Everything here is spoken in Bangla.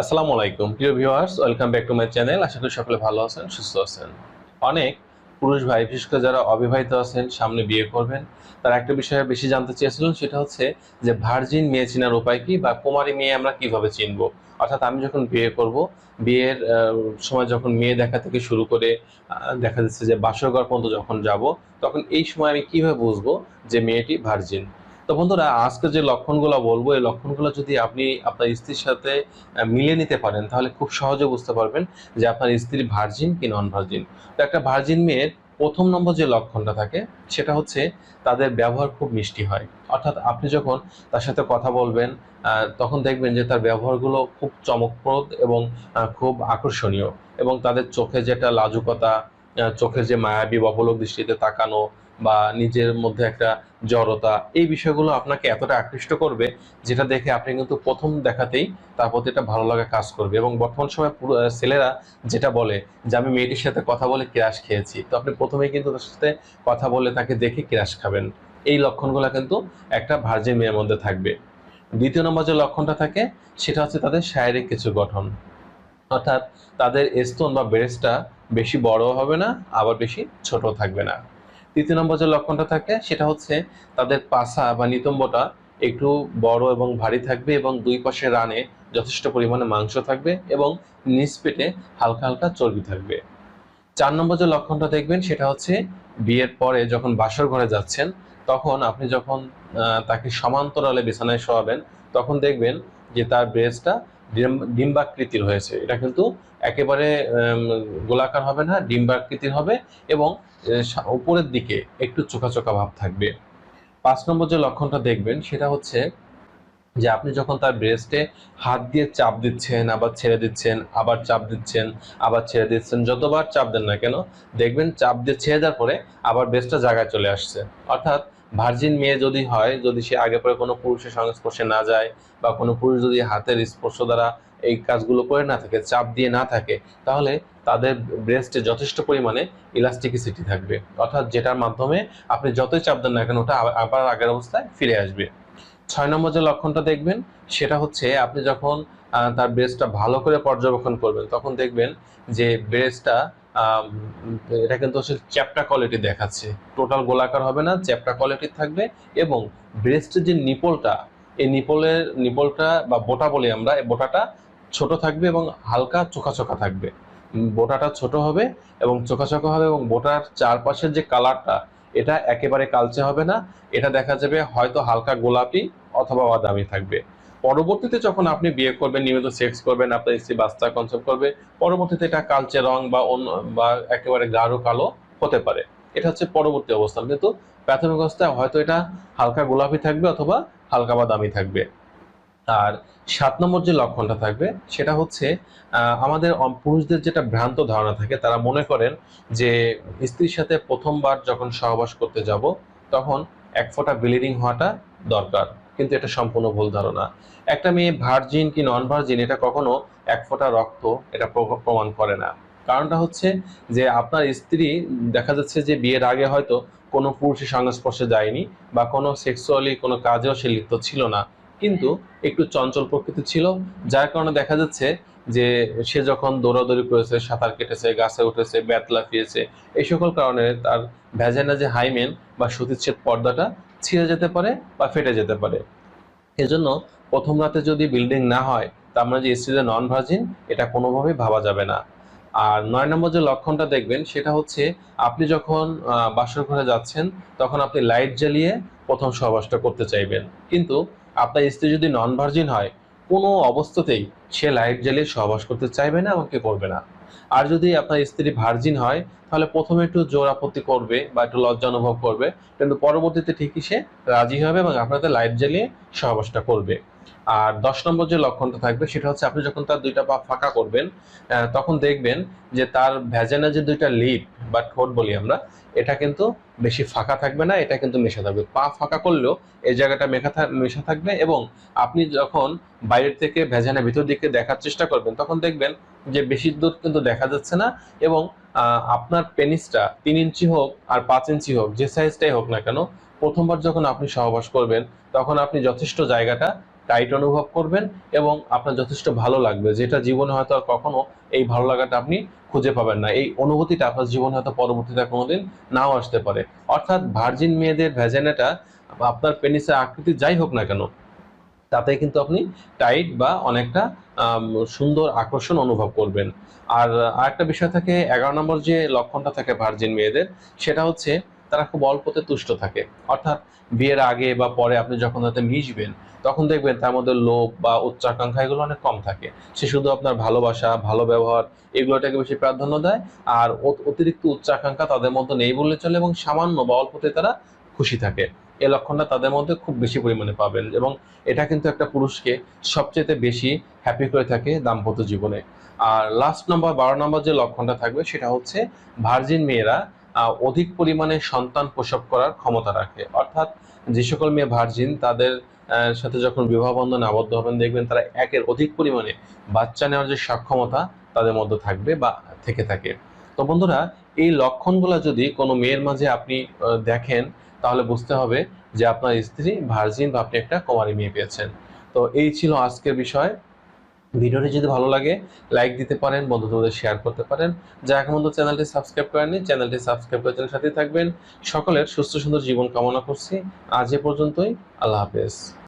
আসসালামু আলাইকুম। প্রিয় viewers, welcome back to my channel. আশা করি সকলে ভালো আছেন, সুস্থ আছেন। অনেক পুরুষ ভাই, বিশেষ করে যারা অবিবাহিত আছেন, সামনে বিয়ে করবেন, তারা একটা বিষয়ে বেশি জানতে চেয়েছিলেন, সেটা হচ্ছে যে ভার্জিন মেয়ে চেনার উপায় কি বা কুমারী মেয়ে আমরা কীভাবে চিনবো? অর্থাৎ আমি যখন বিয়ে করব, বিয়ের সময় যখন মেয়ে দেখা থেকে শুরু করে দেখা যাচ্ছে যে বাসরঘর পর্যন্ত যখন যাব, তখন এই সময় আমি কীভাবে বুঝব যে মেয়েটি ভার্জিন? তো বন্ধুরা আজকে যে লক্ষণগুলো বলব, এই লক্ষণগুলো যদি আপনি আপনার স্ত্রীর সাথে মিলিয়ে নিতে পারেন, তাহলে খুব সহজে বুঝতে পারবেন যে আপনার স্ত্রী ভার্জিন কি নন ভার্জিন তো একটা ভার্জিন মেয়ের প্রথম নম্বর যে লক্ষণটা থাকে, সেটা হচ্ছে তাদের ব্যবহার খুব মিষ্টি হয়। অর্থাৎ আপনি যখন তার সাথে কথা বলবেন তখন দেখবেন যে তার ব্যবহারগুলো খুব চমকপ্রদ এবং খুব আকর্ষণীয় এবং তাদের চোখে যেটা লাজুকতা চোখের যে মায়াবী বপলক দৃষ্টিতে তাকানো বা নিজের মধ্যে একটা জড়তা, এই বিষয়গুলো আপনাকে এতটা আকৃষ্ট করবে যেটা দেখে আপনি কিন্তু প্রথম দেখাতেই তার প্রতি একটা ভালো লাগা কাজ করবে। এবং বর্তমান সময় পুরো ছেলেরা যেটা বলে যে, আমি মেয়েটির সাথে কথা বলে ক্রাশ খেয়েছি। তো আপনি প্রথমেই কিন্তু তার সাথে কথা বলে তাকে দেখে ক্রাশ খাবেন। এই লক্ষণগুলো কিন্তু একটা ভার্জিন মেয়ের মধ্যে থাকবে। দ্বিতীয় নম্বর যে লক্ষণটা থাকে, সেটা হচ্ছে তাদের শারীরিক কিছু গঠন। অর্থাৎ তাদের স্তন বা ব্রেস্টটা বেশি বড় হবে না, আবার বেশি ছোট থাকবে না। তৃতীয় নম্বর যে লক্ষণটা থাকে, সেটা হচ্ছে তাদের পাছা বা নিতম্বটা একটু বড় এবং ভারী থাকবে এবং দুই পাশে রানে যথেষ্ট পরিমাণে মাংস থাকবে এবং নিচ পেটে হালকা হালকা চর্বি থাকবে। চার নম্বর যে লক্ষণটা দেখবেন, সেটা হচ্ছে বিয়ের পরে যখন বাসর ঘরে যাচ্ছেন, তখন আপনি যখন তাকে সমান্তরালে বিছানায় শোয়াবেন, তখন দেখবেন যে তার ব্রেস্টটা ডিম্বাকৃতির হয়েছে। এটা কিন্তু একেবারে গোলাকার হবে না, ডিম্বাকৃতির হবে এবং উপরের দিকে একটু চোখা চোখা ভাব থাকবে। পাঁচ নম্বর যে লক্ষণটা দেখবেন, সেটা হচ্ছে যে আপনি যখন তার ব্রেস্টে হাত দিয়ে চাপ দিচ্ছেন, আবার ছেড়ে দিচ্ছেন, আবার চাপ দিচ্ছেন, আবার ছেড়ে দিচ্ছেন, যতবার চাপ দেন না কেন, দেখবেন চাপ দিয়ে ছেড়ে দেওয়ার পরে আবার ব্রেস্টটা জায়গায় চলে আসছে। অর্থাৎ ভার্জিন মেয়ে যদি হয়, যদি সে আগে পরে কোনো পুরুষের সংস্পর্শে না যায় বা কোনো পুরুষ যদি হাতের স্পর্শ দ্বারা এই কাজগুলো করে না থাকে, চাপ দিয়ে না থাকে, তাহলে তাদের ব্রেস্টে যথেষ্ট পরিমাণে ইলাস্টিকিসিটি থাকবে। অর্থাৎ যেটার মাধ্যমে আপনি যতই চাপ দেন না কেন, ওটা আবার- আগের অবস্থায় ফিরে আসবে। ছয় নম্বর যে লক্ষণটা দেখবেন, সেটা হচ্ছে আপনি যখন তার ব্রেস্টটা ভালো করে পর্যবেক্ষণ করবেন, তখন দেখবেন যে ব্রেস্টটা এটা কিন্তু হচ্ছে চ্যাপটা কোয়ালিটি দেখাচ্ছে। টোটাল গোলাকার হবে না, চ্যাপটা কোয়ালিটি থাকবে এবং ব্রেস্টের যে নিপলটা এই নিপলের নিপলটা বা বোটা বলি আমরা, এই বোটাটা ছোট থাকবে এবং হালকা চোখা চোখা থাকবে বোটাটা ছোট হবে এবং চোখা চোখা হবে এবং বোটার চারপাশের যে কালারটা এটা একেবারে কালচে হবে না। এটা দেখা যাবে হয়তো হালকা গোলাপি অথবা বাদামি থাকবে। পরবর্তীতে যখন আপনি বিয়ে করবেন, নিয়মিত সেক্স করবেন, আপনার স্ত্রী বাচ্চা কনসেপ্ট করবে, পরবর্তীতে এটা কালচে রং বা অন্য বা একেবারে গাঢ় কালো হতে পারে। এটা হচ্ছে পরবর্তী অবস্থান কিন্তু প্রাথমিক অবস্থায় হয়তো এটা হালকা গোলাপি থাকবে অথবা হালকা বাদামি থাকবে। আর সাত নম্বর যে লক্ষণটা থাকবে, সেটা হচ্ছে আমাদের পুরুষদের যেটা ভ্রান্ত ধারণা থাকে, তারা মনে করেন যে স্ত্রীর সাথে প্রথমবার যখন সহবাস করতে যাব, তখন এক ফোঁটা ব্লিডিং হওয়াটা দরকার। কিন্তু এটা সম্পূর্ণ ভুল ধারণা। একটা মেয়ে ভার্জিন কি নন ভার্জিন এটা কখনো এক ফোঁটা রক্ত এটা প্রমাণ করে না। কারণটা হচ্ছে যে আপনার স্ত্রী দেখা যাচ্ছে যে বিয়ের আগে হয়তো কোনো পুরুষের সংস্পর্শে যায়নি বা কোনো সেক্সুয়ালি কোনো কাজেও সে লিপ্ত ছিল না। কিন্তু একটু চঞ্চল প্রকৃতি ছিল, যার কারণে দেখা যাচ্ছে যে সে যখন দৌড়াদৌড়ি করেছে, সাঁতার কেটেছে, গাছে উঠেছে ব্যাত লাফিয়েছে, এই সকল কারণে তার ভ্যাজাইনা যে হাইমেন বা সতীচ্ছেদ পর্দাটা ছিঁড়ে যেতে পারে বা ফেটে যেতে পারে। এজন্য প্রথম রাতে যদি বিল্ডিং না হয়, তা আমরা যে স্ত্রীদের নন ভার্জিন এটা কোনোভাবেই ভাবা যাবে না। আর নয় নম্বর যে লক্ষণটা দেখবেন, সেটা হচ্ছে আপনি যখন বাসর ঘরে যাচ্ছেন, তখন আপনি লাইট জ্বালিয়ে প্রথম সহবাসটা করতে চাইবেন। কিন্তু আপনার স্ত্রী যদি নন ভার্জিন হয়, কোনো অবস্থাতেই সে লাইট জ্বালিয়ে সহবাস করতে চাইবে না এবং কে করবে না। আর যদি আপনার স্ত্রী ভার্জিন হয়, তাহলে প্রথমে একটু জোর আপত্তি করবে বা একটু লজ্জা অনুভব করবে। কিন্তু পরবর্তীতে ঠিকই সে রাজি হবে এবং আপনাদের লাইট জ্বালিয়ে সহবাসটা করবে। আর দশ নম্বর যে লক্ষণটা থাকবে, সেটা হচ্ছে আপনি যখন তার দুইটা পা ফাঁকা করবেন তখন দেখবেন যে তার ভ্যাজানা যে দুইটা লিপ বা ঠোঁট বলি আমরা, এটা কিন্তু বেশি ফাঁকা থাকবে না, এটা কিন্তু মেশা থাকবে। পা ফাঁকা করলেও এই জায়গাটা মেখা মেশা থাকবে এবং আপনি যখন বাইরের থেকে ভেজানা ভিতর দিকে দেখার চেষ্টা করবেন, তখন দেখবেন যে বেশি দূর কিন্তু দেখা যাচ্ছে না এবং আপনার পেনিসটা তিন ইঞ্চি হোক আর পাঁচ ইঞ্চি হোক, যে সাইজটাই হোক না কেন, প্রথমবার যখন আপনি সহবাস করবেন, তখন আপনি যথেষ্ট জায়গাটা টাইট অনুভব করবেন এবং আপনার যথেষ্ট ভালো লাগবে, যেটা জীবনে হয়তো আর কখনো এই ভালো লাগাটা আপনি খুঁজে পাবেন না। এই অনুভূতিটা আপনার জীবনে হয়তো পরবর্তীতে কোনোদিন নাও আসতে পারে। অর্থাৎ ভার্জিন মেয়েদের ভ্যাজানাটা আপনার পেনিসের আকৃতি যাই হোক না কেন তাতে কিন্তু আপনি টাইট বা অনেকটা সুন্দর আকর্ষণ অনুভব করবেন। আর আরেকটা বিষয় থাকে, এগারো নম্বর যে লক্ষণটা থাকে ভার্জিন মেয়েদের, সেটা হচ্ছে তারা খুব অল্পতে তুষ্ট থাকে। অর্থাৎ বিয়ের আগে বা পরে আপনি যখন তাতে মিশবেন, তখন দেখবেন তার মধ্যে লোভ বা উচ্চাকাঙ্ক্ষা এগুলো অনেক কম থাকে। সে শুধু আপনার ভালোবাসা, ভালো ব্যবহার, এগুলোটাকে বেশি প্রাধান্য দেয়, আর অতিরিক্ত উচ্চাকাঙ্ক্ষা তাদের মধ্যে নেই বললে চলে এবং সামান্য বা অল্পতে তারা খুশি থাকে। এই লক্ষণটা তাদের মধ্যে খুব বেশি পরিমাণে পাবেন এবং এটা কিন্তু একটা পুরুষকে সবচেয়ে বেশি হ্যাপি করে থাকে দাম্পত্য জীবনে। আর লাস্ট নম্বর বারো নম্বর যে লক্ষণটা থাকবে সেটা হচ্ছে ভার্জিন মেয়েরা অধিক পরিমাণে সন্তান প্রসব করার ক্ষমতা রাখে। অর্থাৎ যে সকল মেয়ে ভার্জিন তাদের সাথে যখন বিবাহ বন্ধনে আবদ্ধ হবেন, দেখবেন তারা একের অধিক পরিমাণে বাচ্চা নেওয়ার যে সক্ষমতা তাদের মধ্যে থাকবে বা থেকে থাকে। তো বন্ধুরা এই লক্ষণগুলো যদি কোনো মেয়ের মাঝে আপনি দেখেন, তাহলে বুঝতে হবে যে আপনার স্ত্রী ভার্জিন বা আপনি একটা কুমারী মেয়ে পেয়েছেন। তো এই ছিল আজকের বিষয়। ভিডিওটি যদি ভালো লাগে লাইক দিতে পারেন, বন্ধুদের শেয়ার করতে পারেন। যা এখন পর্যন্ত চ্যানেলটি সাবস্ক্রাইব করেননি, চ্যানেলটি সাবস্ক্রাইব করে চ্যানেলের সাথে থাকবেন। সকলের সুস্থ সুন্দর জীবন কামনা করছি। আজ এ পর্যন্তই। আল্লাহ হাফেজ।